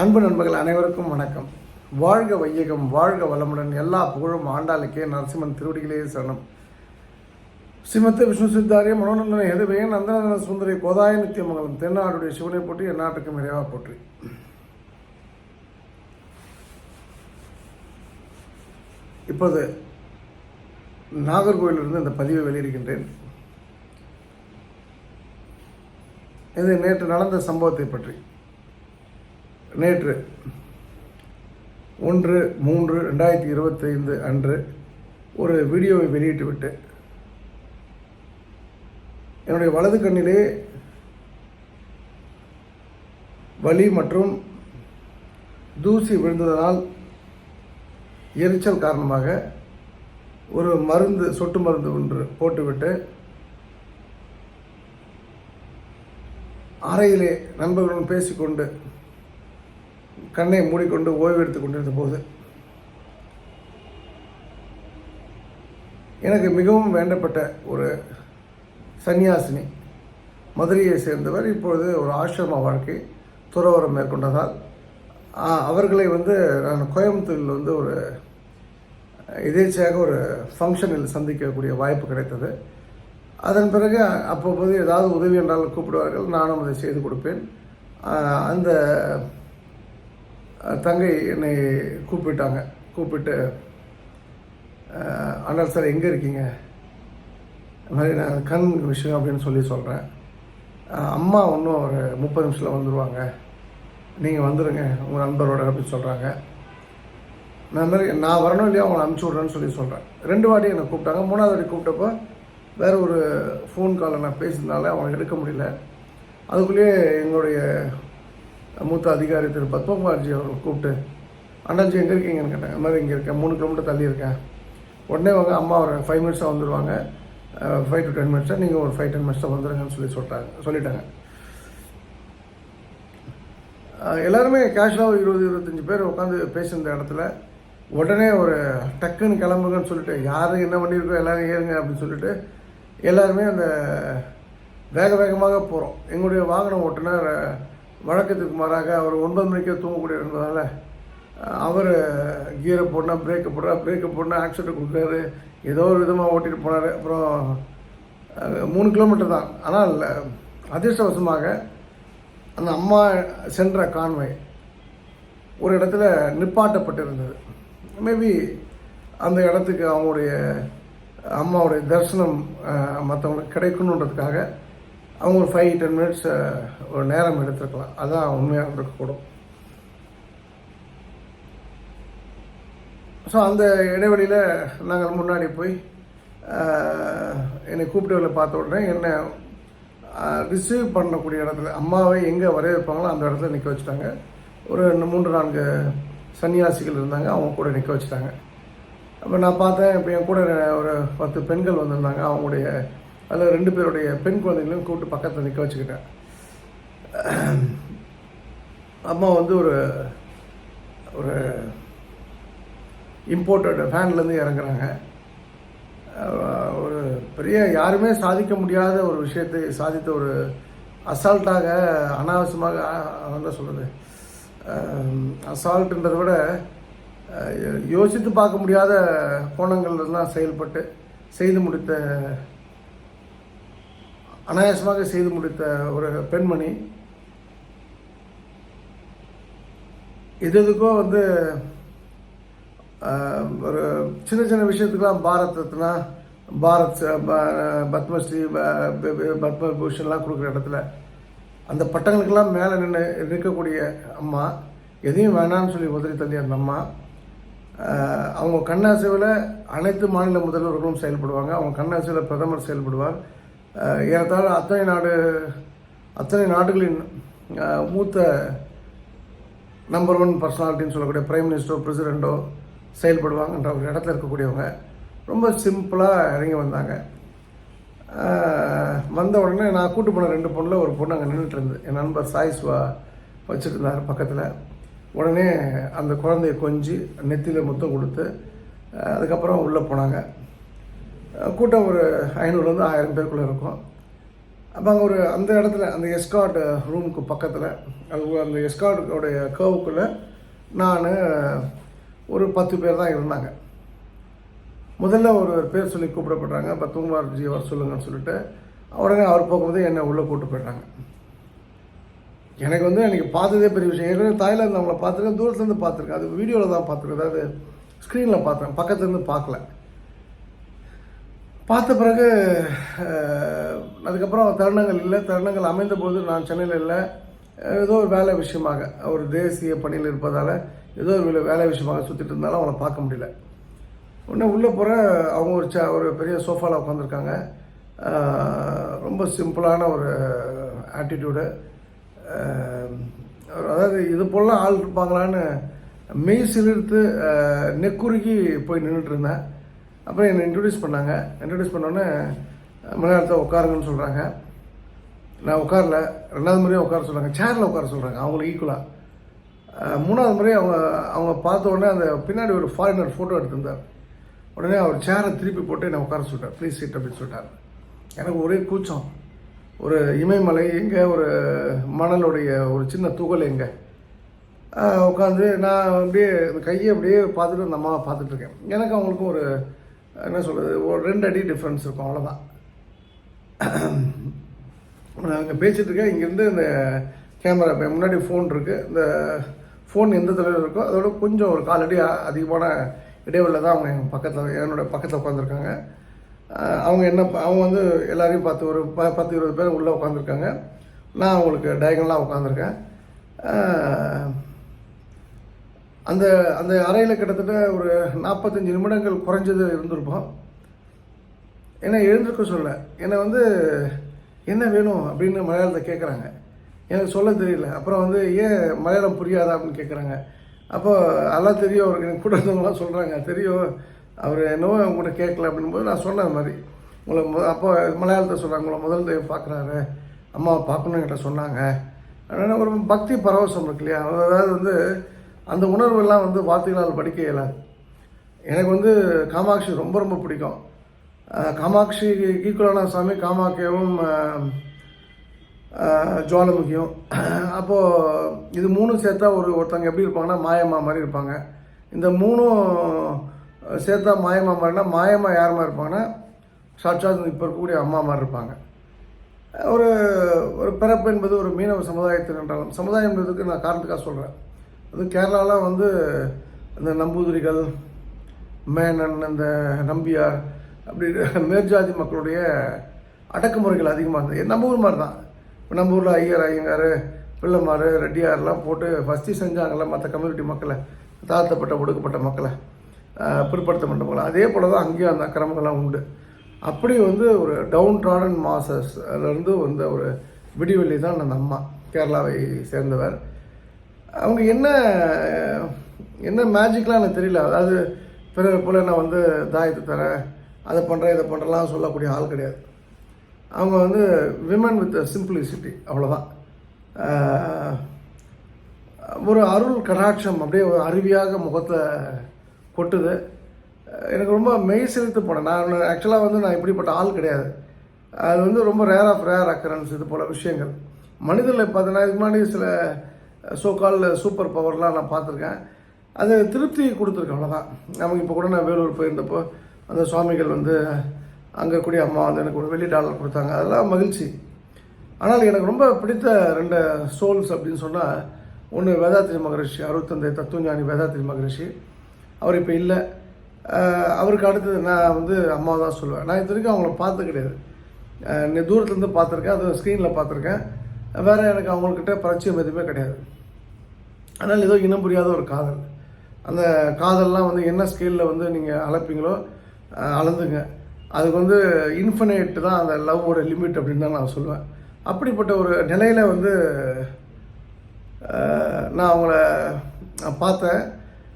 அன்பு நண்பர்கள் அனைவருக்கும் வணக்கம். வாழ்க வையகம் வாழ்க வளமுடன் எல்லா புகழும் ஆண்டாளுக்கே நரசிம்மன் திருவடிகளே சரணம் ஸ்ரீமத்த விஷ்ணு சித்தாரிய மனோநந்தன எதுவே நந்தநந்தன சுந்தரி கோதாய நித்தியமங்கலம் தென்னாடுடைய சிவனை போற்றி எந்நாட்டுக்கும் இறைவா போற்றி. இப்போது நாகர்கோவிலிருந்து இந்த பதிவை வெளியிடுகின்றேன். இது நேற்று நடந்த சம்பவத்தை பற்றி. நேற்று ஒன்று மூன்று ரெண்டாயிரத்தி இருபத்தைந்து அன்று ஒரு வீடியோவை வெளியிட்டுவிட்டு என்னுடைய வலது கண்ணிலே வலி மற்றும் தூசி விழுந்ததனால் எரிச்சல் காரணமாக ஒரு மருந்து சொட்டு மருந்து ஒன்று போட்டுவிட்டு அறையிலே நண்பர்களுடன் பேசிக்கொண்டு கண்ணை மூடிக்கொண்டு ஓய்வு கொண்டிருந்த போது எனக்கு மிகவும் வேண்டப்பட்ட ஒரு சன்னியாசினி மதுரையை சேர்ந்தவர் இப்பொழுது ஒரு ஆசிரம வாழ்க்கை துறவரம் மேற்கொண்டதால் அவர்களை வந்து நான் கோயம்புத்தூரில் வந்து ஒரு எதேச்சையாக ஒரு ஃபங்க்ஷனில் சந்திக்கக்கூடிய வாய்ப்பு கிடைத்தது. அதன் பிறகு அப்பப்போது ஏதாவது உதவி என்றால் கூப்பிடுவார்கள். நானும் அதை செய்து கொடுப்பேன். அந்த தங்கை என்னை கூப்பிட்டாங்க. கூப்பிட்டு ஆனால் சார் எங்கே இருக்கீங்க? இந்த மாதிரி நான் கண் விஷயம் அப்படின்னு சொல்லி சொல்கிறேன் அம்மா இன்னும் ஒரு முப்பது நிமிஷத்தில் வந்துடுவாங்க நீங்கள் வந்துடுங்க உங்கள் நண்பரோட அப்படின்னு சொல்கிறாங்க நான் மாதிரி நான் வரணும் இல்லையா அவங்களை அனுப்பிச்சி விட்றேன்னு சொல்லி சொல்கிறேன் ரெண்டு வாட்டி என்னை கூப்பிட்டாங்க. மூணாவது வாட்டி கூப்பிட்டப்போ வேற ஒரு ஃபோன் காலை நான் பேசினால அவங்க எடுக்க முடியல. அதுக்குள்ளேயே எங்களுடைய மூத்த அதிகாரி திரு பத்மகுமார்ஜி அவர்கள் கூப்பிட்டு அண்ணாஜி எங்கே இருக்கீங்கன்னு கேட்டாங்க. இந்த மாதிரி இங்கே இருக்கேன். மூணு கிலோமீட்டர் தள்ளி இருக்கேன். உடனே அவங்க அம்மா ஒரு ஃபைவ் மினிட்ஸாக வந்துடுவாங்க ஃபைவ் டு டென் மினிட்ஸாக நீங்கள் ஒரு ஃபைவ் டென் மினிட்ஸாக வந்துடுங்கன்னு சொல்லி சொல்லிட்டாங்க. சொல்லிட்டாங்க. எல்லாருமே கேஷுவலாக ஒரு இருபது இருபத்தஞ்சி பேர் உட்காந்து பேசியிருந்த இடத்துல உடனே ஒரு டக்குன்னு கிளம்புங்கன்னு சொல்லிட்டு யார் என்ன பண்ணியிருக்கோம் எல்லாரும் ஏறுங்க அப்படின்னு சொல்லிட்டு எல்லாருமே அந்த வேக வேகமாக போகிறோம் எங்களுடைய வாகன ஓட்டுநர் வழக்கத்துக்கு மாறாக அவர் ஒன்பது மணிக்கே தூங்கக்கூடிய இருந்ததால் அவர் கியரை போடணும் பிரேக்கை போடுறா பிரேக்கை போடணும் ஆக்சிடென்ட் கொடுக்குறாரு. ஏதோ ஒரு விதமாக ஓட்டிகிட்டு போனார். அப்புறம் மூணு கிலோமீட்டர் தான். ஆனால் அதிர்ஷ்டவசமாக அந்த அம்மா சென்ற கான்வை ஒரு இடத்துல நிப்பாட்டப்பட்டிருந்தது. மேபி அந்த இடத்துக்கு அவங்களுடைய அம்மாவுடைய தரிசனம் மற்றவங்களுக்கு கிடைக்கணுன்றதுக்காக அவங்க ஒரு ஃபைவ் டென் மினிட்ஸ் ஒரு நேரம் எடுத்துருக்கலாம். அதுதான் உண்மையாக இருக்கக்கூடும். ஸோ அந்த இடைவெளியில் நாங்கள் முன்னாடி போய் என்னை கூப்பிட்டு பார்த்த உடனே என்னை ரிசீவ் பண்ணக்கூடிய இடத்துல அம்மாவை எங்கே வரைய வைப்பாங்களோ அந்த இடத்துல நிற்க வச்சுட்டாங்க. ஒரு ரெண்டு- மூன்று நான்கு சன்னியாசிகள் இருந்தாங்க அவங்க கூட நிற்க வச்சுட்டாங்க. அப்போ நான் பார்த்தேன் இப்போ என் கூட ஒரு பத்து பெண்கள் வந்திருந்தாங்க அவங்களுடைய அதில் ரெண்டு பேருடைய பெண் குழந்தைகளையும் கூப்பிட்டு பக்கத்தில் நிற்க வச்சுக்கிட்டேன். அம்மா வந்து ஒரு ஒரு இம்போர்ட்டட் ஃபேன்லேருந்து இறங்குறாங்க. ஒரு பெரிய யாருமே சாதிக்க முடியாத ஒரு விஷயத்தை சாதித்த ஒரு அசால்ட்டாக அனாவசியமாக அஹ், என்ன சொல்கிறது அசால்ட்டுன்றதை விட யோசித்து பார்க்க முடியாத கோணங்கள்லாம் செயல்பட்டு செய்து முடித்த அனாயாசமாக செய்து முடித்த ஒரு பெண்மணி எது எதுக்கோ வந்து ஒரு சின்ன சின்ன விஷயத்துக்கெல்லாம் பாரத் ரத்னா பாரத் ப- பத்மஸ்ரீ ப- பத்மபூஷன்லாம் கொடுக்குற இடத்துல அந்த பட்டங்களுக்கெல்லாம் மேலே நின்று இருக்கக்கூடிய அம்மா எதையும் வேணான்னு சொல்லி உதறி தள்ளி அந்த அம்மா அவங்க கண்ணாசைவில் அனைத்து மாநில முதல்வர்களும் செயல்படுவாங்க. அவங்க கண்ணாசைவில் பிரதமர் செயல்படுவார். ஏறத்தாழ அத்தனை நாடு அத்தனை நாடுகளின் மூத்த நம்பர் ஒன் பர்சனாலிட்டின்னு சொல்லக்கூடிய பிரைம் மினிஸ்டரோ பிரசிடெண்ட்டோ செயல்படுவாங்கன்ற ஒரு இடத்துல இருக்கக்கூடியவங்க. ரொம்ப சிம்பிளாக இறங்கி வந்தாங்க. வந்த உடனே நான் கூட்டு போன ரெண்டு பொண்ணில் ஒரு பொண்ணு அங்கே நின்றுட்டு இருந்து என் நண்பர் சாய்ஸ்வா வச்சுருந்தார் பக்கத்தில். உடனே அந்த குழந்தைய கொஞ்சி நெத்தியில் முத்தம் கொடுத்து அதுக்கப்புறம் உள்ளே போனாங்க. கூட்டம் ஒரு ஐநூறுலேருந்து ஆயிரம் பேருக்குள்ளே இருக்கும். அப்போ அங்கே ஒரு அந்த இடத்துல அந்த எஸ்கார்ட் ரூமுக்கு பக்கத்தில் அது அந்த எஸ்கார்டுடைய கர்வுக்குள்ளே நான் ஒரு பத்து பேர் தான் இருந்தாங்க. முதல்ல ஒரு பேர் சொல்லி கூப்பிடப்படுறாங்க இப்போ தூங்குவார்ஜி வர சொல்லுங்கன்னு சொல்லிட்டு உடனே அவர் போகும்போது என்னை உள்ளே கூப்பிட்டு போயிட்டாங்க. எனக்கு வந்து எனக்கு பார்த்ததே பெரிய விஷயம். ஏற்கனவே தாய்லாந்து அவங்கள பார்த்துருக்கேன் தூரத்துலேருந்து பார்த்துருக்கேன். அது வீடியோவில் தான் பார்த்துருக்கேன். அதாவது ஸ்க்ரீனில் பார்த்தேன். பக்கத்துலேருந்து பார்க்கல. பார்த்த பிறகு அதுக்கப்புறம் தருணங்கள் இல்லை. தருணங்கள் அமைந்த போது நான் சென்னையில் இல்லை. ஏதோ ஒரு வேலை விஷயமாக ஒரு தேசிய பணியில் இருப்பதால் ஏதோ ஒரு வேலை- விஷயமாக சுற்றிட்டு இருந்தாலும் அவங்கள பார்க்க முடியல. உடனே உள்ளே போகிற அவங்க ஒரு ச ஒரு பெரிய சோஃபாவில் உட்காந்துருக்காங்க ரொம்ப சிம்பிளான ஒரு ஆட்டிடியூடு அதாவது இது போலலாம் ஆள் இருப்பாங்களான்னு மெய் சிலிர்த்து நெக்குருகி போய் நின்றுட்டு இருந்தேன். அப்புறம் என்னை இன்ட்ரடியூஸ் பண்ணாங்க. இன்ட்ரடியூஸ் பண்ணோன்னே மலையாளத்தில் உட்காருங்கன்னு சொல்கிறாங்க நான் உட்காரல. ரெண்டாவது முறையும் உட்கார சொல்கிறாங்க சேரில் உட்கார சொல்கிறாங்க அவங்களுக்கு ஈக்குவலாக மூணாவது முறை அவங்க அவங்க பார்த்த உடனே அந்த பின்னாடி ஒரு ஃபாரினர் ஃபோட்டோ எடுத்திருந்தார். உடனே அவர் சேரை திருப்பி போட்டு என்னை உட்கார சொல்லிட்டார். ப்ளீஸ் சீட் அப்படின்னு சொல்லிட்டார். எனக்கு ஒரே கூச்சம். ஒரு இமயமலை எங்கே ஒரு மணலுடைய ஒரு சின்ன துகள் எங்கே. உட்காந்து நான் அப்படியே கையை அப்படியே பார்த்துட்டு அந்த அம்மாவை பார்த்துட்ருக்கேன் எனக்கு அவங்களுக்கும் ஒரு என்ன சொல்கிறது ஒரு ரெண்டு அடி டிஃப்ரென்ஸ் இருக்கும் அவ்வளோதான் நான் பேசிகிட்ருக்கேன் இங்கேருந்து இந்த கேமரா இப்போ முன்னாடி ஃபோன் இருக்குது இந்த ஃபோன் எந்த தொலைவில் இருக்கோ அதோட கொஞ்சம் ஒரு காலடி அ- அதிகமான இடைவெளியில் தான் அவங்க எங்கள் பக்கத்தில் என்னோட பக்கத்தில் உட்காந்துருக்காங்க அவங்க என்ன ப- அவங்க வந்து எல்லோரையும் பார்த்து ஒரு ப பத்து இருபது பேர் உள்ளே உட்காந்துருக்காங்க நான் அவங்களுக்கு டயகனலாக உட்காந்துருக்கேன் அந்த அந்த அறையில் கிட்டத்தட்ட ஒரு நாற்பத்தஞ்சு நிமிடங்கள் குறைஞ்சது இருந்திருப்போம். என்னை எழுந்திருக்க சொல்ல என்னை வந்து என்ன வேணும்? அப்படின்னு மலையாளத்தை கேட்குறாங்க எனக்கு சொல்ல தெரியல. அப்புறம் வந்து ஏன் மலையாளம் புரியாதா? அப்படின்னு கேட்குறாங்க அப்போ அதெல்லாம் தெரியும் அவருக்கு எனக்கு கூட இருந்தவங்களாம் சொல்கிறாங்க தெரியும். அவர் என்னவோ உங்கள்கிட்ட கேட்கல அப்படின்போது நான் சொன்ன மாதிரி உங்களை மு அப்போ மலையாளத்தை சொல்கிறாங்க உங்களை முதல் தெய்வம் பார்க்குறாரு அம்மாவை பார்க்கணும் என்கிட்ட சொன்னாங்க. அதனால் ஒரு பக்தி பரவசம் இருக்கு இல்லையா? அதாவது வந்து அந்த உணர்வெல்லாம் வந்து வார்த்தைகளால் படிக்க இயலாது எனக்கு வந்து காமாட்சி ரொம்ப ரொம்ப பிடிக்கும். காமாட்சி ஈக்குவலான சாமி காமாக்கியவும் ஜுவாலமுகியும். அப்போது இது மூணும் சேர்த்தா ஒரு ஒருத்தவங்க எப்படி இருப்பாங்கன்னா மாயம்மா மாதிரி இருப்பாங்க. இந்த மூணும் சேர்த்தா மாயம்மா மாதிரினா மாயம்மா யார் மாதிரி இருப்பாங்கன்னா சாட்சாத் இப்போ இருக்கக்கூடிய அம்மா மாதிரி இருப்பாங்க. ஒரு ஒரு பிறப்பு என்பது ஒரு மீனவ சமுதாயத்தில் என்றாலும் சமுதாயம் என்பதுக்கு நான் காரணத்துக்காக சொல்கிறேன் அது கேரளாவில் வந்து இந்த நம்பூதிரிகள் மேனன் இந்த நம்பியார் அப்படி மேற்ஜாதி மக்களுடைய அடக்குமுறைகள் அதிகமாக இருந்தது. நம்ம ஊர் மாதிரி தான். இப்போ நம்ம ஊரில் ஐயர் ஐயங்கார் பிள்ளைமார் ரெட்டியார்லாம் போட்டு ஃபஸ்ட்டு செஞ்சாங்கல்ல மற்ற கம்யூனிட்டி மக்களை தாழ்த்தப்பட்ட ஒடுக்கப்பட்ட மக்களை பிற்படுத்தப்பட்ட மக்களை அதே போல் தான் அங்கேயும் அந்த அக்கிரமங்கள்லாம் உண்டு. அப்படி வந்து ஒரு டவுன் ட்ராடன் மாசஸ் அதுலேருந்து வந்த ஒரு விடிவெள்ளி தான் அந்த அம்மா கேரளாவை சேர்ந்தவர். அவங்க என்ன என்ன மேஜிக்லாம் எனக்கு தெரியல. அதாவது பிறர் போல் நான் வந்து தாயத்தை தரேன் அதை பண்ணுறேன் இதை பண்ணுறலாம் சொல்லக்கூடிய ஆள் கிடையாது. அவங்க வந்து விமன் வித் சிம்பிளிசிட்டி அவ்வளோதான் ஒரு அருள் கடாட்சம் அப்படியே ஒரு அருவியாக முகத்தை கொட்டுது. எனக்கு ரொம்ப மெய் செலுத்து போனேன். நான் ஆக்சுவலாக வந்து நான் இப்படிப்பட்ட ஆள் கிடையாது. அது வந்து ரொம்ப ரேர் ஆஃப் ரேர் அக்கரன்ஸ் இது போல் விஷயங்கள். மனிதனில் பார்த்தீங்கன்னா இதுக்கு முன்னாடி சில சோகால் சூப்பர் பவர்லாம் நான் பார்த்துருக்கேன். அது திருப்தி கொடுத்துருக்கேன் அவ்வளோதான் நமக்கு இப்போ கூட நான் வேலூர் போயிருந்தப்போ அந்த சுவாமிகள் வந்து அங்கே கூடிய அம்மா வந்து எனக்கு ஒரு வெள்ளி டாலர் கொடுத்தாங்க. அதெல்லாம் மகிழ்ச்சி. ஆனால் எனக்கு ரொம்ப பிடித்த ரெண்டு சோல்ஸ் அப்படின்னு சொன்னால் ஒன்று வேதாத்ரி மகரிஷி அறுபத்தந்தை தத்துவஞானி வேதாத்ரி மகரிஷி. அவர் இப்போ இல்லை. அவருக்கு அடுத்தது நான் வந்து அம்மா தான் சொல்லுவேன். நான் இது வரைக்கும் அவங்கள பார்த்து கிடையாது. தூரத்துலேருந்து பார்த்துருக்கேன் அது ஸ்க்ரீனில் பார்த்துருக்கேன். வேறு எனக்கு அவங்கக்கிட்ட பரிச்சயம் எதுவுமே கிடையாது. ஆனால் ஏதோ இனம் புரியாத ஒரு காதல். அந்த காதல்லாம் வந்து என்ன ஸ்கேலில் வந்து நீங்கள் அளப்பீங்களோ அளந்துங்க. அதுக்கு வந்து இன்ஃபினைட் தான் அந்த லவ்வோட லிமிட் அப்படின்னு தான் நான் சொல்லுவேன். அப்படிப்பட்ட ஒரு நிலையில் வந்து நான் அவங்கள பார்த்தேன்.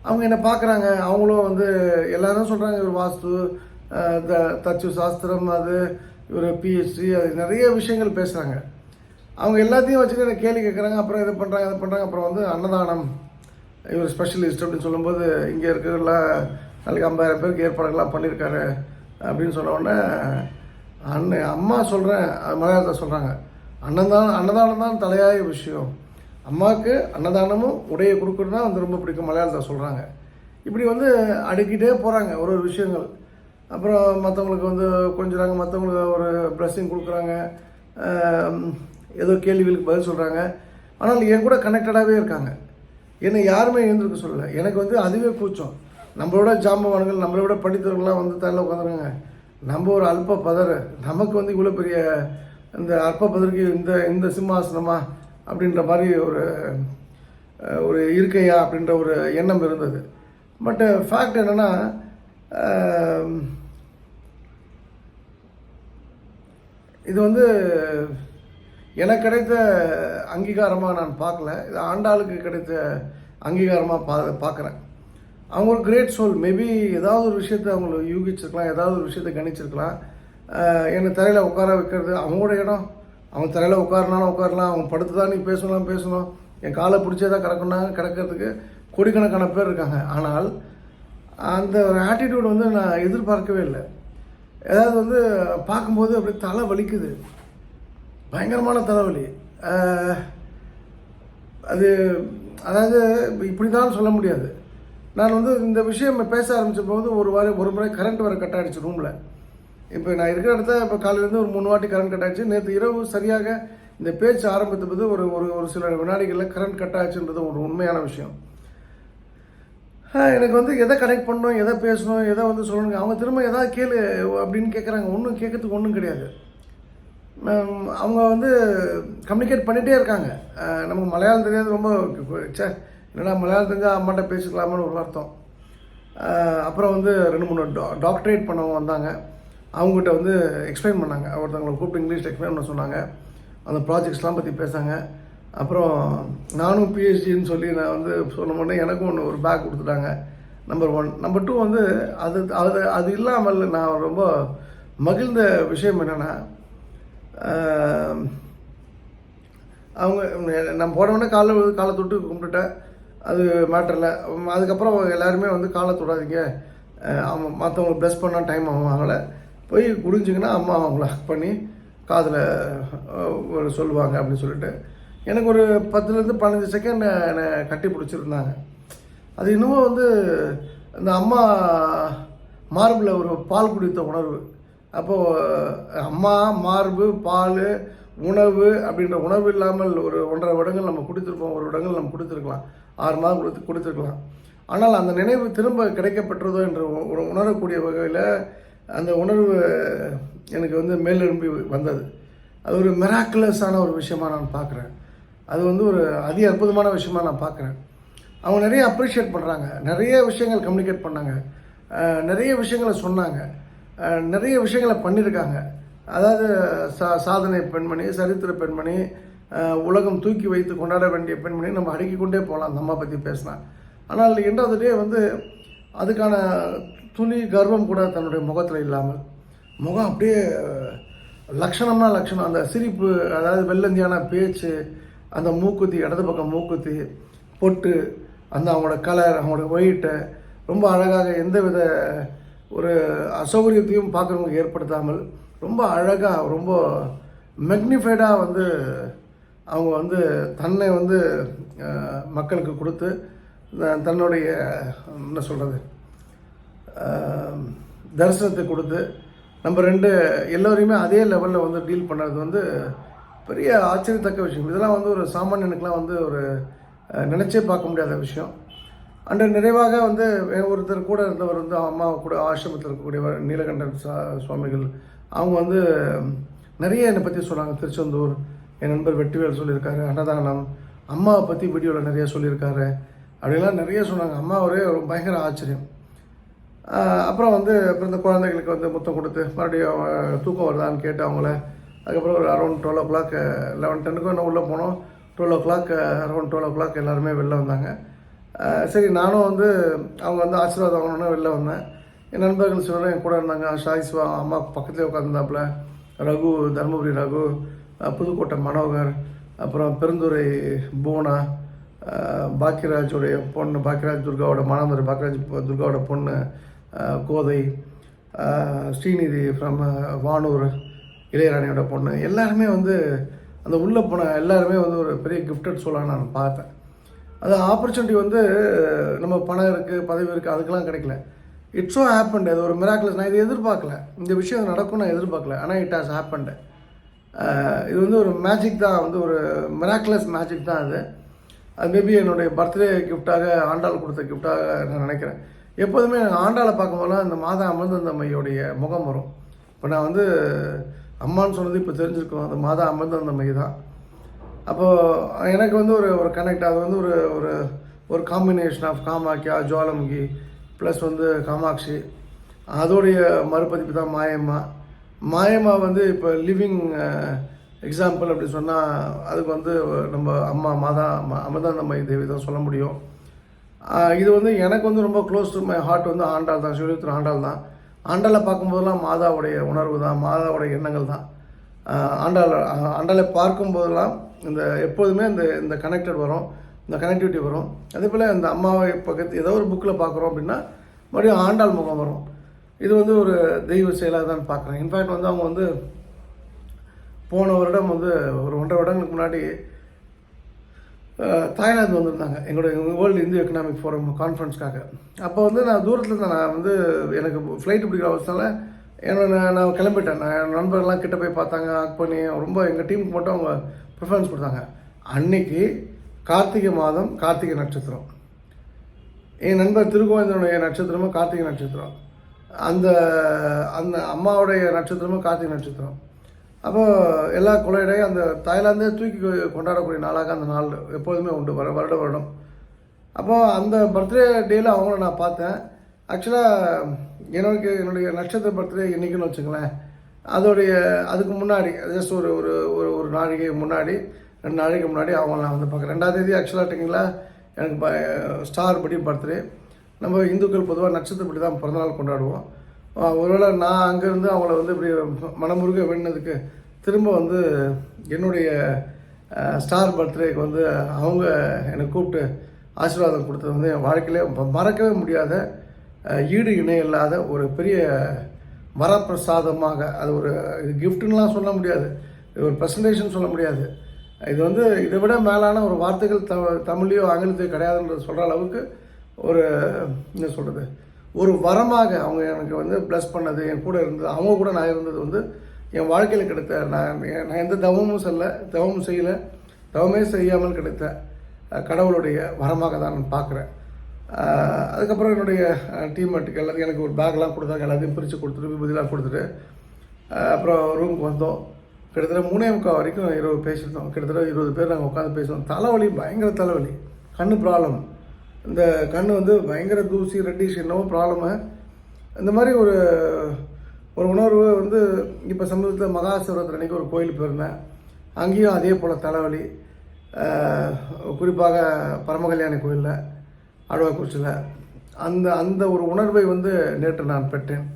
அவங்க என்ன பார்க்குறாங்க. அவங்களும் வந்து எல்லாரும் சொல்கிறாங்க இவர் வாஸ்து த- தச்சு சாஸ்திரம் அது இவர் பிஹெச்டி அது நிறைய விஷயங்கள் பேசுகிறாங்க அவங்க எல்லாத்தையும் வச்சுட்டு எனக்கு கேள்வி கேட்குறாங்க அப்புறம் இது பண்ணுறாங்க இது பண்ணுறாங்க அப்புறம் வந்து அன்னதானம். இவர் ஸ்பெஷலிஸ்ட் அப்படின்னு சொல்லும்போது இங்கே இருக்கிற நாளைக்கு ஐம்பதாயிரம் பேருக்கு ஏற்பாடுகள்லாம் பண்ணியிருக்காரு அப்படின்னு சொன்ன உடனே அண்ணன் அம்மா சொல்கிறேன் மலையாளத்தை சொல்கிறாங்க அன்னதானம் அன்னதானம் தான் தலையாய விஷயம். அம்மாவுக்கு அன்னதானமும் உடையை கொடுக்குறது தான் வந்து ரொம்ப பிடிக்கும் மலையாளத்தை சொல்கிறாங்க இப்படி வந்து அடுக்கிட்டே போகிறாங்க ஒரு ஒரு விஷயங்கள். அப்புறம் மற்றவங்களுக்கு வந்து கொஞ்சிறாங்க மற்றவங்களுக்கு ஒரு ப்ளஸ்ஸிங் கொடுக்குறாங்க. ஏதோ கேள்விகளுக்கு பதில் சொல்கிறாங்க ஆனால் என் கூட கனெக்டடாகவே இருக்காங்க. என்னை யாருமே எழுந்திருக்க சொல்லலை. எனக்கு வந்து அதுவே கூச்சம். நம்மளோட ஜாம்பவான்கள் நம்மளை விட படித்தவர்கள்லாம் வந்து தள்ள உட்காந்துருங்க நம்ம ஒரு அல்ப பதர் நமக்கு வந்து இவ்வளோ பெரிய இந்த அல்ப பதருக்கு இந்த இந்த சிம்மாசனமா அப்படின்ற மாதிரி ஒரு ஒரு இருக்கையா அப்படின்ற ஒரு எண்ணம் இருந்தது. பட் ஃபேக்ட் என்னென்னா இது வந்து எனக்கு கிடைத்த அங்கீகாரமாக நான் பார்க்கல. இது ஆண்டாளுக்கு கிடைத்த அங்கீகாரமாக பா பார்க்குறேன். அவங்க ஒரு கிரேட் சோல் மேபி ஏதாவது ஒரு விஷயத்த அவங்கள யூகிச்சிருக்கலாம் ஏதாவது ஒரு விஷயத்தை கணிச்சிருக்கலாம். என்னை தரையில் உட்கார வைக்கிறது அவங்களோட இடம். அவங்க தரையில் உட்காரனாலும் உட்காரலாம். அவங்க படுத்து தான் நீ பேசணும் பேசணும். என் காலை பிடிச்சே தான் கிடக்கணும் கிடக்கிறதுக்கு கோடிக்கணக்கான பேர் இருக்காங்க. ஆனால் அந்த ஒரு ஆட்டிடியூட் வந்து நான் எதிர்பார்க்கவே இல்லை. ஏதாவது வந்து பார்க்கும்போது அப்படியே தலை வலிக்குது. பயங்கரமான தலைவலி அது அதாவது இப்படி தான் சொல்ல முடியாது. நான் வந்து இந்த விஷயம் பேச ஆரம்பித்த போது ஒரு வாரம் ஒரு முறை கரண்ட் வர கட் ஆகிடுச்சு ரூமில் இப்போ நான் இருக்கிற இடத்த இப்போ காலையிலேருந்து ஒரு மூணு வாட்டி கரண்ட் கட் ஆகிடுச்சு நேற்று இரவு சரியாக இந்த பேச்சு ஆரம்பித்த போது ஒரு ஒரு ஒரு சில வினாடிகளில் கரண்ட் கட் ஆச்சுன்றது ஒரு உண்மையான விஷயம். எனக்கு வந்து எதை கனெக்ட் பண்ணணும் எதை பேசணும் எதை வந்து சொல்லணும் அவங்க திரும்ப எதாவது கேளு அப்படின்னு கேட்குறாங்க ஒன்றும் கேட்கறதுக்கு ஒன்றும் கிடையாது. அவங்க வந்து கம்யூனிகேட் பண்ணிகிட்டே இருக்காங்க. நமக்கு மலையாளம் தெரியாது ரொம்ப சே என்னடா மலையாளம் தெரிஞ்சால் அம்மாட்ட பேசிக்கலாமான்னு ஒரு அர்த்தம் அப்புறம் வந்து ரெண்டு மூணு டா டாக்டரேட் பண்ணவங்க வந்தாங்க. அவங்ககிட்ட வந்து எக்ஸ்பிளைன் பண்ணாங்க. ஒருத்தவங்களை கூப்பிட்டு இங்கிலீஷில் எக்ஸ்பிளைன் பண்ண சொன்னாங்க. அந்த ப்ராஜெக்ட்ஸ்லாம் பற்றி பேசாங்க அப்புறம் நானும் பிஹெச்டின்னு சொல்லி நான் வந்து சொன்ன உடனே எனக்கும் ஒன்று ஒரு பேக் கொடுத்துட்டாங்க. நம்பர் ஒன் நம்பர் டூ வந்து அது அது அது இல்லாமல் நான் ரொம்ப மகிழ்ந்த விஷயம் என்னென்னா அவங்க நான் போனவொடனே காலை காலை தொட்டு கும்பிட்டுட்டேன். அது மேட்டரில் அதுக்கப்புறம் எல்லாருமே வந்து காலை தொடாதீங்க. அவங்க மற்றவங்களை ப்ளஸ் பண்ணால் டைம் ஆகும் அவங்கள. போய் குடிஞ்சிங்கன்னா அம்மா அவங்கள ஹக் பண்ணி காதில் ஒரு சொல்லுவாங்க அப்படின்னு சொல்லிட்டு. எனக்கு ஒரு பத்துலேருந்து பதினஞ்சு செகண்ட் என்னை கட்டி பிடிச்சிருந்தாங்க. அது இன்னமும் வந்து இந்த அம்மா மார்பில் ஒரு பால் குடித்த உணர்வு. அப்போது அம்மா மார்பு பால் உணவு அப்படின்ற உணவு இல்லாமல் ஒரு ஒன்றரை வருடங்கள் நம்ம கொடுத்துருப்போம் ஒரு வருடங்கள் நம்ம கொடுத்துருக்கலாம். ஆறு மாதம் கொடுத்து கொடுத்துருக்கலாம். ஆனால் அந்த நினைவு திரும்ப கிடைக்கப்பட்டதோ என்று உ- உணரக்கூடிய வகையில் அந்த உணர்வு எனக்கு வந்து மேலெழும்பி வந்தது. அது ஒரு மெராக்குலஸான ஒரு விஷயமா நான் பார்க்குறேன். அது வந்து ஒரு அதி அற்புதமான விஷயமா நான் பார்க்குறேன். அவங்க நிறைய அப்ரிஷியேட் பண்ணுறாங்க நிறைய விஷயங்கள் கம்யூனிகேட் பண்ணாங்க. நிறைய விஷயங்களை சொன்னாங்க. நிறைய விஷயங்களை பண்ணியிருக்காங்க அதாவது சா சாதனை பெண்மணி சரித்திர பெண்மணி உலகம் தூக்கி வைத்து கொண்டாட வேண்டிய பெண்மணி நம்ம அடுக்கி கொண்டே போகலாம். அந்த அம்மா பற்றி பேசினா. ஆனால் எண்டாவது டே வந்து அதுக்கான துணி கர்வம் கூட தன்னுடைய முகத்தில் இல்லாமல் முகம் அப்படியே லக்ஷணம்னா லக்ஷணம். அந்த சிரிப்பு அதாவது வெள்ளந்தியான பேச்சு அந்த மூக்குத்தி இடது பக்கம் மூக்குத்தி பொட்டு அந்த அவங்களோட கலர் அவங்களோட ஒயிட்டை ரொம்ப அழகாக எந்த வித ஒரு அசௌகரியத்தையும் பார்க்குறவங்களுக்கு ஏற்படுத்தாமல் ரொம்ப அழகாக ரொம்ப மெக்னிஃபைடாக வந்து அவங்க வந்து தன்னை வந்து மக்களுக்கு கொடுத்து தன்னுடைய என்ன சொல்கிறது தரிசனத்தை கொடுத்து நம்ம ரெண்டு எல்லோரையுமே அதே லெவலில் வந்து டீல் பண்ணுறது வந்து பெரிய ஆச்சரியத்தக்க விஷயம். இதெல்லாம் வந்து ஒரு சாமானியனுக்கெலாம் வந்து ஒரு நினச்சே பார்க்க முடியாத விஷயம். அன்று நிறைவாக வந்து ஒருத்தர் கூட இருந்தவர் வந்து அம்மா கூட ஆசிரமத்தில் இருக்கக்கூடியவர் நீலகண்டன் சா சுவாமிகள் அவங்க வந்து நிறைய என்னை பற்றி சொன்னாங்க. திருச்செந்தூர் என் நண்பர் வெற்றிவேல் சொல்லியிருக்காரு அன்னதானம் அம்மாவை பற்றி வீடியோவில் நிறைய சொல்லியிருக்காரு. அப்படிலாம் நிறைய சொன்னாங்க. அம்மா ஒரே ஒரு பயங்கர ஆச்சரியம். அப்புறம் வந்து அப்புறம் இந்த குழந்தைகளுக்கு வந்து முத்தம் கொடுத்து மறுபடியும் தூக்கம் வருதான்னு கேட்டு அவங்கள. அதுக்கப்புறம் ஒரு around twelve o'clock eleven டென்னுக்கும் என்ன உள்ளே போனோம். Twelve o'clock around twelve o'clock எல்லாருமே வெளில வந்தாங்க. சரி நானும் வந்து அவங்க வந்து ஆசீர்வாதம் வாங்கணும்னு வெளில வந்தேன். என் நண்பர்கள் சிலரும் என் கூட இருந்தாங்க. ஷாய் சிவா அம்மா பக்கத்துலேயே உட்காந்துருந்தாப்புல ரகு தருமபுரி ரகு புதுக்கோட்டை மனோகர் அப்புறம் பெருந்துறை பூனா பாக்கியராஜோடைய பொண்ணு பாக்கியராஜ் துர்காவோட மானாமதுரை பாக்கியராஜ் துர்காவோட பொண்ணு கோதை ஸ்ரீநிதி ஃப்ரம் வானூர் இளையராணியோட பொண்ணு. எல்லாருமே வந்து அந்த உள்ளே போன எல்லாருமே வந்து ஒரு பெரிய கிஃப்டட் சோலாக நான் பார்த்தேன். அது ஆப்பர்ச்சுனிட்டி வந்து நம்ம பணம் இருக்குது பதவி இருக்குது அதுக்கெல்லாம் கிடைக்கல. இட்ஸ் ஸோ ஹேப்பண்ட் அது ஒரு மிராக்குலஸ் நான் இதை எதிர்பார்க்கல. இந்த விஷயம் நடக்கும் நான் எதிர்பார்க்கல. ஆனால் இட் ஹாஸ் ஹேப்பண்ட் இது வந்து ஒரு மேஜிக் தான் வந்து ஒரு மிராக்கிளஸ் மேஜிக் தான் அது. அது மேபி என்னுடைய பர்த்டே கிஃப்டாக ஆண்டாள் கொடுத்த கிஃப்டாக நான் நினைக்கிறேன். எப்போதுமே எனக்கு ஆண்டாளை பார்க்கும்போதெல்லாம் இந்த மாதா அந்த மையோடைய முகம் வரும். இப்போ நான் வந்து அம்மான்னு சொன்னது இப்போ தெரிஞ்சிருக்கோம். அந்த மாதா அந்த மை தான். அப்போது எனக்கு வந்து ஒரு ஒரு கனெக்ட் அது வந்து ஒரு ஒரு ஒரு combination of Kamakhya Jwalamukhi plus வந்து காமாட்சி. அதோடைய மறுபதிப்பு தான் மாயம்மா. மாயம்மா வந்து இப்போ லிவிங் எக்ஸாம்பிள் அப்படி சொன்னால் அதுக்கு வந்து நம்ம அம்மா மாதா அமிர்தானந்தமயி தேவி தான் சொல்ல முடியும். இது வந்து எனக்கு வந்து ரொம்ப க்ளோஸ் டு மை ஹார்ட் வந்து ஆண்டாள் தான் சிவலித்திர ஆண்டாள் தான். ஆண்டாளை பார்க்கும்போதெல்லாம் மாதாவுடைய உணர்வு தான் மாதாவுடைய எண்ணங்கள் தான். ஆண்டாள் ஆண்டாளை பார்க்கும்போதெல்லாம் இந்த எப்போதுமே இந்த இந்த கனெக்டட் வரும் இந்த கனெக்டிவிட்டி வரும். அதே போல் இந்த அம்மாவை பக்கத்து ஏதோ ஒரு புக்கில் பார்க்குறோம் அப்படின்னா மறுபடியும் ஆண்டாள் முகம் வரும். இது வந்து ஒரு தெய்வ செயலாக தான் பார்க்குறேன். இன்ஃபேக்ட் வந்து அவங்க வந்து போன வருடம் வந்து ஒரு ஒன்றரை வருடங்களுக்கு முன்னாடி தாய்லாந்து வந்திருந்தாங்க. எங்களுடைய வேர்ல்டு இந்திய எக்கனாமிக் ஃபோரம் கான்ஃபரன்ஸ்க்காக அப்போ வந்து நான் தூரத்தில் இருந்தேன் நான் வந்து எனக்கு ஃப்ளைட்டு பிடிக்கிற அவசரத்தில் ஏன்னா நான் நான் கிளம்பிட்டேன். நான் என் நண்பர்கள்லாம் கிட்ட போய் பார்த்தாங்க ஆக் பண்ணி ரொம்ப எங்கள் டீமுக்கு மட்டும் அவங்க ப்ரிஃபரன்ஸ் கொடுத்தாங்க. அன்னைக்கு கார்த்திகை மாதம் கார்த்திகை நட்சத்திரம். என் நண்பர் திருக்கோவிந்தனுடைய நட்சத்திரமும் கார்த்திகை நட்சத்திரம். அந்த அந்த அம்மாவுடைய நட்சத்திரமும் கார்த்திகை நட்சத்திரம். அப்போ எல்லா கொலையிடையும் அந்த தாய்லாந்தே தூக்கி கொண்டாடக்கூடிய நாளாக அந்த நாள் எப்போதுமே உண்டு வர வருட வருடம். அப்போது அந்த பர்த்டே டேயில் அவங்கள நான் பார்த்தேன். ஆக்சுவலாக எனக்கு என்னுடைய நட்சத்திர பர்த்டே இன்னைக்குன்னு வச்சுங்களேன் அதோடைய அதுக்கு முன்னாடி ஜஸ்ட் ஒரு ஒரு ஒரு ஒரு நாளைக்கு முன்னாடி ரெண்டு நாளைக்கு முன்னாடி அவங்கள நான் வந்து பார்க்குறேன். ரெண்டாந்தேதி ஆக்சுவலாக பார்த்தீங்களா? எனக்கு ப- ஸ்டார் படி பர்த்டே. நம்ம இந்துக்கள் பொதுவாக நட்சத்திரப்படி தான் பிறந்தநாள் கொண்டாடுவோம். ஒருவேளை நான் அங்கேருந்து அவங்கள வந்து இப்படி மனமுருக வேணுனதுக்கு திரும்ப வந்து என்னுடைய ஸ்டார் பர்த்டேக்கு வந்து அவங்க என்னை கூப்பிட்டு ஆசீர்வாதம் கொடுத்தது வந்து என் வாழ்க்கையிலே மறக்கவே முடியாத ஈடு இணை இல்லாத ஒரு பெரிய வரப்பிரசாதமாக அது ஒரு இது கிஃப்ட்டுன்னெலாம் சொல்ல முடியாது. இது ஒரு ப்ரெசன்டேஷன் சொல்ல முடியாது. இது வந்து இதை விட மேலான ஒரு வார்த்தைகள் த தமிழ்லையோ ஆங்கிலத்தையோ கிடையாதுன்றது சொல்கிற அளவுக்கு ஒரு என்ன சொல்கிறது ஒரு வரமாக அவங்க எனக்கு வந்து ப்ளஸ் பண்ணது என் கூட இருந்தது அவங்க கூட நான் இருந்தது வந்து என் வாழ்க்கையில் கிடைத்த நான் நான் எந்த தவமும் செல்ல தவமும் செய்யலை தவமே செய்யாமல் கிடைத்த கடவுளுடைய வரமாக தான் நான் பார்க்குறேன். அதுக்கப்புறம் என்னுடைய டீம்மேட்டுக்கு எல்லாத்தையும் எனக்கு ஒரு பேக்லாம் கொடுத்தாங்க. எல்லாத்தையும் பிரித்து கொடுத்துட்டு விபதிலாம் கொடுத்துட்டு அப்புறம் ரூமுக்கு வந்தோம். கிட்டத்தட்ட மூணே முக்கால் வரைக்கும் இருபது பேசியிருந்தோம். கிட்டத்தட்ட இருபது பேர் நாங்கள் உட்காந்து பேசுவோம். தலைவலி பயங்கர தலைவலி. கண்ணு ப்ராப்ளம் இந்த கண் வந்து பயங்கர தூசி ரெட்டிஷ் என்னவோ ப்ராப்ளமு இந்த மாதிரி ஒரு ஒரு உணர்வு வந்து இப்போ சமீபத்தில் மகா அன்னைக்கு ஒரு கோயிலுக்கு போயிருந்தேன். அங்கேயும் அதே போல் தலைவலி. குறிப்பாக பரமகல்யாணி கோயிலில். ஆழ்வார்குறிச்சியில் அந்த அந்த ஒரு உணர்வை வந்து நேற்று நான் பெற்றேன்.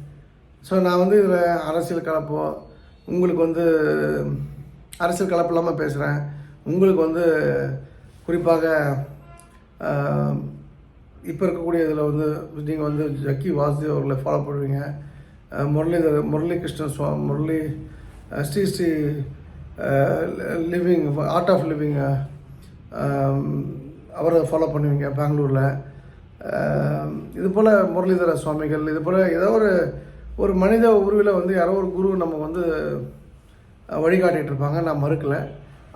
ஸோ நான் வந்து இதில் அரசியல் கலப்போ உங்களுக்கு வந்து அரசியல் கலப்பு இல்லாமல் பேசுகிறேன் உங்களுக்கு வந்து குறிப்பாக இப்போ இருக்கக்கூடிய இதில் வந்து நீங்கள் வந்து ஜக்கி வாசுதேவ் அவர்களை ஃபாலோ பண்ணுவீங்க. Muralidhar Murali Krishnan Swami Murali Sri Sri living art of living அவரை ஃபாலோ பண்ணுவீங்க பெங்களூரில். இது போல் முரளிதர சுவாமிகள் இது போல் ஏதோ ஒரு ஒரு மனித உருவில் வந்து யாரோ ஒரு குரு நம்ம வந்து வழிகாட்டிகிட்டு இருப்பாங்க. நான் மறுக்கலை.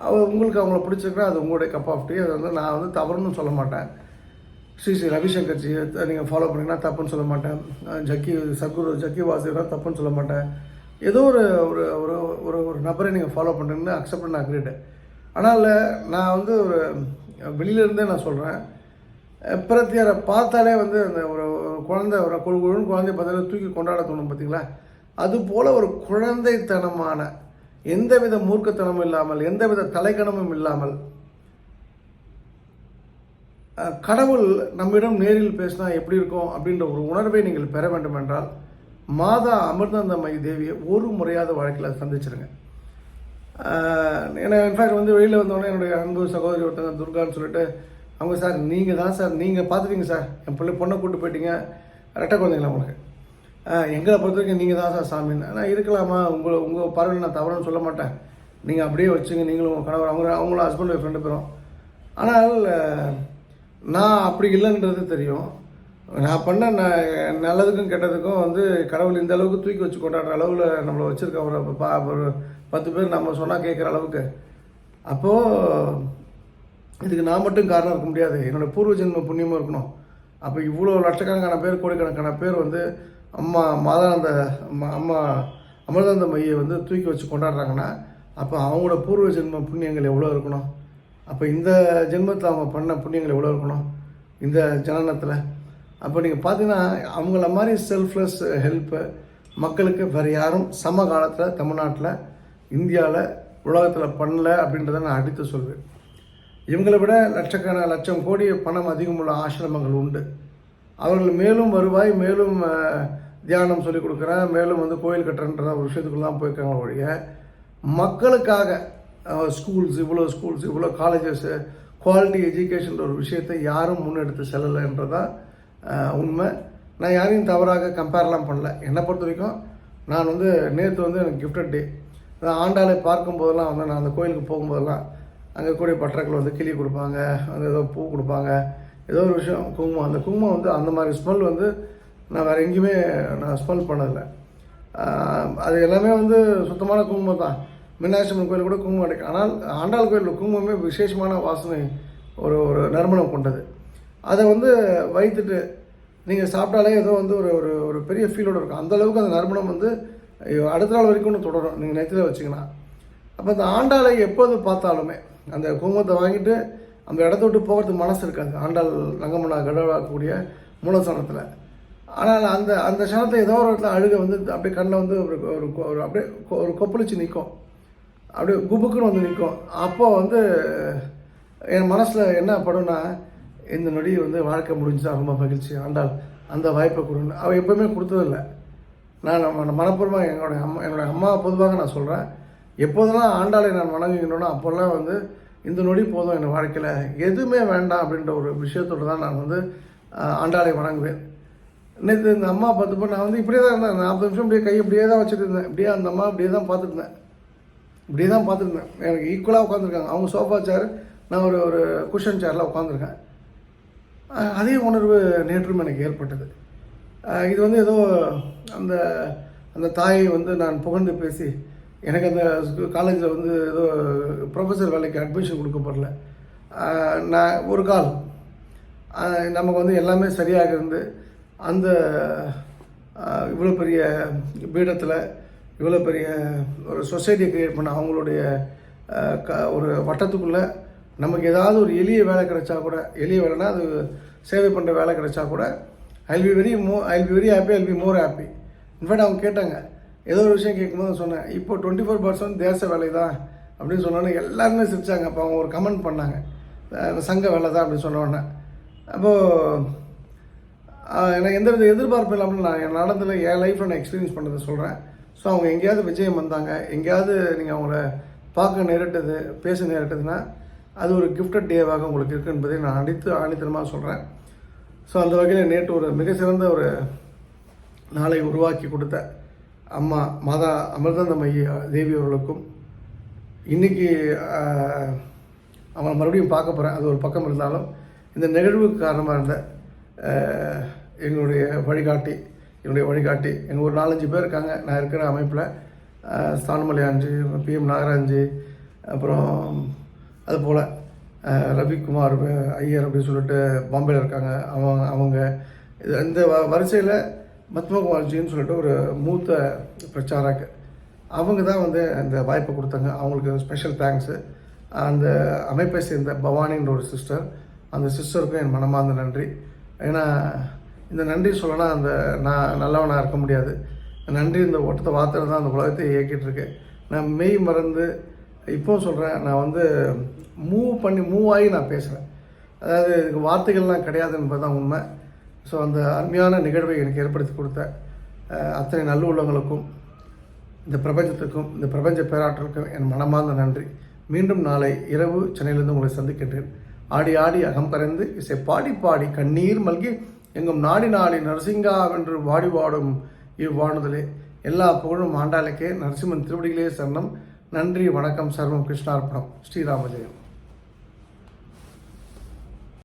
அவ உங்களுக்கு அவங்கள பிடிச்சிருக்கா அது உங்களுடைய கப் ஆஃப் டீ அது வந்து நான் வந்து தவறுன்னு சொல்ல மாட்டேன். ஸ்ரீ ஸ்ரீ ரவிசங்கர்ஜி நீங்கள் ஃபாலோ பண்ணீங்கன்னா தப்புன்னு சொல்ல மாட்டேன். ஜக்கி சத்குரு ஜக்கி வாசுதேவா தப்புன்னு சொல்ல மாட்டேன். ஏதோ ஒரு ஒரு ஒரு ஒரு ஒரு நபரை நீங்கள் ஃபாலோ பண்ணுறீங்கன்னு அக்செப்ட் பண்ண அக்ரிட் ஆனால் நான் வந்து ஒரு வெளியிலேருந்தே நான் சொல்கிறேன் பிரத்தியாரை பார்த்தாலே வந்து அந்த ஒரு குழந்தை ஒரு குழு குழுன்னு குழந்தைய பார்த்தாலே தூக்கி கொண்டாட தோணும் பார்த்தீங்களா? அதுபோல் ஒரு குழந்தைத்தனமான எந்தவித மூர்க்கத்தனமும் இல்லாமல் எந்தவித தலைக்கணமும் இல்லாமல் கடவுள் நம்மிடம் நேரில் பேசினா எப்படி இருக்கும் அப்படின்ற ஒரு உணர்வை நீங்கள் பெற வேண்டும் என்றால் மாதா அமிர்தாந்தமயி தேவியை ஒரு முறையாவது வாழ்க்கையில் சந்திச்சிருங்க. ஏன்னா இன்ஃபேக்ட் வந்து வெளியில் வந்தோடனே என்னுடைய அன்பு சகோதரி ஒருத்தங்க துர்கான்னு சொல்லிட்டு அவங்க சார் நீங்கள் தான் சார் நீங்கள் பார்த்துட்டீங்க சார். என் பிள்ளை பொண்ணை கூட்டு போயிட்டீங்க. ரெட்டை குழந்தைங்களா உங்களுக்கு? எங்களை பொறுத்த வரைக்கும் நீங்கள் தான் சார் சாமின்னு ஆனால் இருக்கலாமா? உங்களை உங்கள் பார்வையில் நான் தவறுன்னு சொல்ல மாட்டேன். நீங்கள் அப்படியே வச்சுங்க நீங்களும் உங்கள் கணவர் அவங்க அவங்களும் ஹஸ்பண்ட் ஒய்ஃப் ரெண்டு பேரும். ஆனால் நான் அப்படி இல்லைன்றது தெரியும். நான் பண்ண நான் நல்லதுக்கும் கெட்டதுக்கும் வந்து கடவுள் இந்த அளவுக்கு தூக்கி வச்சு கொண்டாடுற அளவில் நம்மளை வச்சுருக்க ஒரு பா ஒரு பத்து பேர் நம்ம சொன்னால் கேட்குற அளவுக்கு. அப்போது இதுக்கு நான் மட்டும் காரணம் இருக்க முடியாது. என்னோடய பூர்வ ஜென்ம புண்ணியமும் இருக்கணும். அப்போ இவ்வளோ லட்சக்கணக்கான பேர் கோடிக்கணக்கான பேர் வந்து அம்மா மாதானந்த அம்மா அம்மா அமிர்தானந்த மையை வந்து தூக்கி வச்சு கொண்டாடுறாங்கன்னா அப்போ அவங்களோட பூர்வ ஜென்ம புண்ணியங்கள் எவ்வளோ இருக்கணும்? அப்போ இந்த ஜென்மத்தில் அவங்க பண்ண புண்ணியங்கள் எவ்வளோ இருக்கணும்? இந்த ஜனனத்தில். அப்போ நீங்கள் பார்த்தீங்கன்னா அவங்கள மாதிரி செல்ஃப்லெஸ் ஹெல்ப்பு மக்களுக்கு வேறு யாரும் சம காலத்தில் தமிழ்நாட்டில் இந்தியாவில் உலகத்தில் பண்ணல அப்படின்றத நான் அடித்து சொல்வேன். இவங்களை விட லட்சக்கண லட்சம் கோடி பணம் அதிகமுள்ள ஆசிரமங்கள் உண்டு. அவர்கள் மேலும் வருவாய் மேலும் தியானம் சொல்லிக் கொடுக்குறேன் மேலும் வந்து கோயில் கட்டுறன்ற ஒரு விஷயத்துக்குலாம் போயிருக்காங்க ஒழிய மக்களுக்காக ஸ்கூல்ஸ் இவ்வளோ ஸ்கூல்ஸ் இவ்வளோ காலேஜஸ்ஸு குவாலிட்டி எஜுகேஷன் ஒரு விஷயத்தை யாரும் முன்னெடுத்து செல்லலைன்றதான் உண்மை. நான் யாரையும் தவறாக கம்பேர்லாம் பண்ணல. என்னை பொறுத்த வரைக்கும் நான் வந்து நேற்று வந்து எனக்கு கிஃப்டட் டே ஆண்டாளை பார்க்கும்போதெல்லாம் வந்து நான் அந்த கோயிலுக்கு போகும்போதெல்லாம் அங்கே கூடிய பட்டர்கள் வந்து கிளி கொடுப்பாங்க அந்த ஏதோ பூ கொடுப்பாங்க. ஏதோ ஒரு விஷயம் குங்குமம். அந்த குங்குமம் வந்து அந்த மாதிரி ஸ்மெல் வந்து நான் வேறு எங்கேயுமே நான் ஸ்மெல் பண்ணதில்லை. அது எல்லாமே வந்து சுத்தமான குங்குமம் தான். மீனாட்சி கோயில் கூட குங்குமம் கிடைக்கும். ஆனால் ஆண்டாள் கோயில் குங்குமமே விசேஷமான வாசனை ஒரு ஒரு நறுமணம் கொண்டது. அதை வந்து வைத்துட்டு நீங்கள் சாப்பிட்டாலே ஏதோ வந்து ஒரு ஒரு ஒரு பெரிய ஃபீலோடு இருக்கும். அந்த அளவுக்கு அந்த நறுமணம் வந்து அடுத்த நாள் வரைக்கும் ஒன்று தொடரும். நீங்கள் நெத்தியில் வச்சிங்கன்னா அப்போ அந்த ஆண்டாளை எப்போது பார்த்தாலுமே அந்த குங்குமத்தை வாங்கிட்டு அந்த இடத்த விட்டு போகிறதுக்கு மனசு இருக்காது. ஆண்டாள் ரங்கமனா கடவுளாக்கக்கூடிய மூலசனத்தில் ஆனால் அந்த அந்த சனத்தை ஏதோ ஒரு இடத்துல அழுக வந்து அப்படியே கண்ணில் வந்து ஒரு ஒரு கொ- ஒரு அப்படியே கொ- ஒரு கொப்பளிச்சு நிற்கும். அப்படியே குபுக்குன்னு வந்து நிற்கும். அப்போ வந்து என் மனசில் என்ன படும்னா இந்த நொடி வந்து வாழ்க்கை முடிஞ்சுதான் ரொம்ப மகிழ்ச்சி. ஆண்டாள் அந்த வாய்ப்பை கொடுன்னு. அவள் எப்போவுமே கொடுத்ததில்லை. நான் மனப்பூர்வமாக என்னுடைய அம்மா என்னுடைய அம்மா பொதுவாக நான் சொல்கிறேன் எப்போதெல்லாம் ஆண்டாளை நான் வணங்குகின்றனோ அப்போல்லாம் வந்து இந்த நொடி போதும் என் வாழ்க்கையில். எதுவுமே வேண்டாம் அப்படின்ற ஒரு விஷயத்தோடு தான் நான் வந்து ஆண்டாளை வணங்குவேன். நேற்று இந்த அம்மா பார்த்துப்போ நான் வந்து இப்படியே தான் இருந்தேன். நாற்பது நிமிஷம் இப்படியே கை இப்படியே தான் வச்சுட்டு இருந்தேன். இப்படியே அந்த அம்மா இப்படியே தான் பார்த்துருந்தேன். இப்படியே தான் பார்த்துருந்தேன். எனக்கு ஈக்குவலாக உட்காந்துருக்காங்க அவங்க சோஃபா சேர் நான் ஒரு ஒரு குஷன் சேரில் உட்காந்துருக்கேன் அதே உணர்வு நேற்றும் எனக்கு ஏற்பட்டது. இது வந்து ஏதோ அந்த அந்த தாயை வந்து நான் புகழ்ந்து பேசி எனக்கு அந்த காலேஜில் வந்து ஏதோ ப்ரொஃபஸர் வேலைக்கு அட்மிஷன் கொடுக்கப்படல. நான் ஒரு கால். நமக்கு வந்து எல்லாமே சரியாக இருந்து அந்த இவ்வளோ பெரிய பீடத்தில் இவ்வளோ பெரிய ஒரு சொசைட்டியை க்ரியேட் பண்ண அவங்களுடைய க ஒரு வட்டத்துக்குள்ளே நமக்கு ஏதாவது ஒரு எளிய வேலை கிடைச்சா கூட எளிய வேலைனா அது சேவை பண்ணுற வேலை கிடைச்சா கூட I'll be very more I'll be very happy I'll be more happy in fact அவங்க கேட்டாங்க ஏதோ ஒரு விஷயம் கேட்கும்போது சொன்னேன் இப்போ டுவெண்ட்டி ஃபோர் பர்சன்ட் தேச வேலை தான் அப்படின்னு சொன்னோன்னே எல்லாருமே சிரிச்சாங்க. அப்போ அவங்க ஒரு கமெண்ட் பண்ணாங்க. சங்க வேலை தான் அப்படின்னு சொன்ன அப்போது எனக்கு எந்த வித எதிர்பார்ப்பும் இல்லாமல் நான் என் நடந்ததில் என் லைஃப்பில் நான் எக்ஸ்பீரியன்ஸ் பண்ணதை சொல்கிறேன் ஸோ அவங்க எங்கேயாவது விஜயம் வந்தாங்க எங்கேயாவது நீங்கள் அவங்கள பார்க்க நேரிட்டது பேச நேரிட்டதுன்னா அது ஒரு கிஃப்டட் டேவாக உங்களுக்கு இருக்கு என்பதை நான் அடித்து ஆணித்தனமாக சொல்கிறேன் ஸோ அந்த வகையில் நேற்று ஒரு மிக சிறந்த ஒரு நாளை உருவாக்கி கொடுத்த அம்மா மாதா அமிர்தந்தமயி தேவி அவர்களுக்கும் இன்றைக்கி அவன் மறுபடியும் பார்க்க போகிறேன் அது ஒரு பக்கம் இருந்தாலும் இந்த நிகழ்வுக்கு காரணமாக இருந்த எங்களுடைய வழிகாட்டி என்னுடைய வழிகாட்டி எங்கள் ஒரு நாலஞ்சு பேர் இருக்காங்க. நான் இருக்கிற அமைப்பில் ஸ்தானமலையாஞ்சி பிஎம் நாகராஜி அப்புறம் அதுபோல் ரவிக்குமார் ஐயர் அப்படின்னு சொல்லிட்டு பாம்பேல இருக்காங்க. அவங்க அவங்க இது இந்த வ வரிசையில் பத்மகுமார்ஜின்னு சொல்லிட்டு ஒரு மூத்த பிரச்சாரக்கு அவங்க தான் வந்து அந்த வாய்ப்பை கொடுத்தாங்க. அவங்களுக்கு ஸ்பெஷல் தேங்க்ஸு அந்த அமைப்பை சேர்ந்த பவானின்ற ஒரு சிஸ்டர் அந்த சிஸ்டருக்கும் என் மனமார்ந்த நன்றி. ஏன்னா இந்த நன்றி சொல்லனா அந்த நான் நல்லவனாக இருக்க முடியாது. நன்றி இந்த ஓட்டத்தை வார்த்தை தான் அந்த உலகத்தை இயக்கிட்டு இருக்கேன் நான் மெய் மறந்து இப்போ சொல்கிறேன் நான் வந்து மூவ் பண்ணி மூவ் ஆகி நான் பேசுகிறேன் அதாவது இதுக்கு வார்த்தைகள்லாம் கிடையாது என்பது தான் உண்மை. ஸோ அந்த அருமையான நிகழ்வை எனக்கு ஏற்படுத்தி கொடுத்த அத்தனை நல்ல உள்ளவங்களுக்கும் இந்த பிரபஞ்சத்துக்கும் இந்த பிரபஞ்ச பேராற்றலுக்கும் என் மனமார்ந்த நன்றி. மீண்டும் நாளை இரவு சென்னையிலிருந்து உங்களை சந்திக்கின்றேன். ஆடி ஆடி அகம் கரைந்து இசை பாடி பாடி கண்ணீர் மல்கி எங்கும் நாடி நாடி நரசிங்கா வென்று வாடி வாடும் இவ்வாணுதலே. எல்லா புகழும் ஆண்டாளுக்கே நரசிம்மன் திருவடிகளே சரணம். நன்றி வணக்கம் சர்வம் கிருஷ்ணார்ப்பணம். ஸ்ரீராமஜெயம்.